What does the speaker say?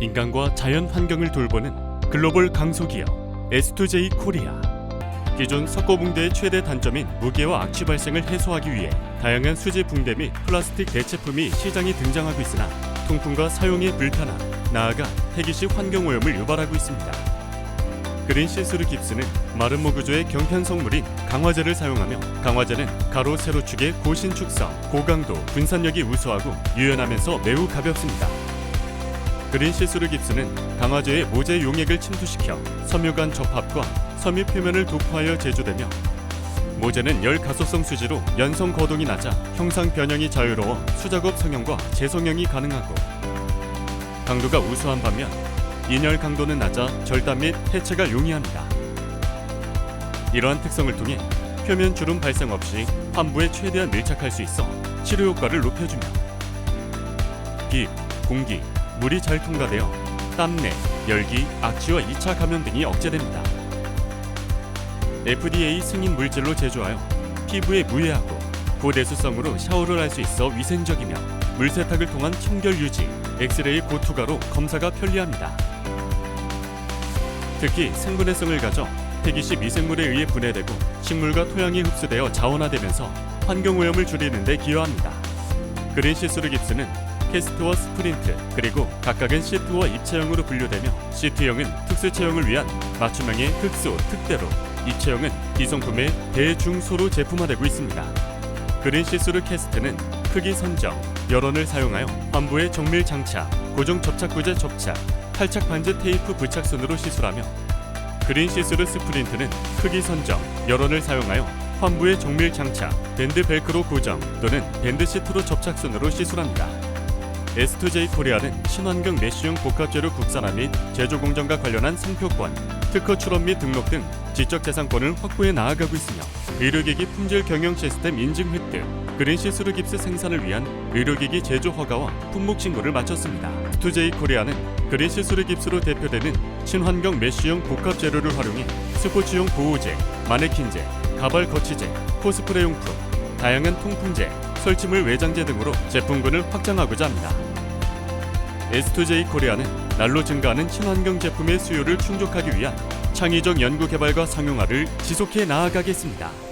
인간과 자연 환경을 돌보는 글로벌 강소기업 S2J 코리아. 기존 석고붕대의 최대 단점인 무게와 악취 발생을 해소하기 위해 다양한 수제 붕대 및 플라스틱 대체품이 시장에 등장하고 있으나 통풍과 사용의 불편함, 나아가 폐기식 환경오염을 유발하고 있습니다. 그린 시스루 깁스는 마름모 구조의 경편 성물인 강화제를 사용하며 강화제는 가로 세로 축의 고신축성, 고강도, 분산력이 우수하고 유연하면서 매우 가볍습니다. 그린 시스루 깁스는 강화제의 모재 용액을 침투시켜 섬유 간 접합과 섬유 표면을 도포하여 제조되며 모재는 열 가소성 수지로 연성 거동이 낮아 형상 변형이 자유로워 수작업 성형과 재성형이 가능하고 강도가 우수한 반면 인열 강도는 낮아 절단 및 해체가 용이합니다. 이러한 특성을 통해 표면 주름 발생 없이 환부에 최대한 밀착할 수 있어 치료 효과를 높여주며 기, 공기, 물이 잘 통과되어 땀내, 열기, 악취와 2차 감염 등이 억제됩니다. FDA 승인 물질로 제조하여 피부에 무해하고 고내수성으로 샤워를 할 수 있어 위생적이며 물세탁을 통한 청결 유지, 엑스레이 고투가로 검사가 편리합니다. 특히 생분해성을 가져 폐기시 미생물에 의해 분해되고 식물과 토양이 흡수되어 자원화되면서 환경오염을 줄이는 데 기여합니다. 그린 시스루 깁스는 캐스트와 스프린트 그리고 각각은 시트와 입체형으로 분류되며 시트형은 특수 체형을 위한 맞춤형의 특수 특대로 입체형은 기성품의 대중소로 제품화되고 있습니다. 그린 시스루 캐스트는 크기 선정, 여론을 사용하여 환부의 정밀 장착, 고정 접착구제 접착, 탈착 반지 테이프 부착 순으로 시술하며 그린 시스루 스프린트는 크기 선정, 여론을 사용하여 환부의 정밀 장착, 밴드 벨크로 고정 또는 밴드 시트로 접착 순으로 시술합니다. S2J 코리아는 친환경 메쉬용 복합재료 국산화 및 제조 공정과 관련한 상표권, 특허 출원 및 등록 등 지적재산권을 확보해 나아가고 있으며 의료기기 품질 경영 시스템 인증 획득, 그린 시 스루 깁스 생산을 위한 의료기기 제조 허가와 품목 신고를 마쳤습니다. S2J 코리아는 그린 시 스루 깁스로 대표되는 친환경 메쉬용 복합 재료를 활용해 스포츠용 보호제, 마네킹제, 가발 거치제, 코스프레 용품, 다양한 통풍제, 설치물 외장재 등으로 제품군을 확장하고자 합니다. S2J 코리아는 날로 증가하는 친환경 제품의 수요를 충족하기 위한 창의적 연구 개발과 상용화를 지속해 나아가겠습니다.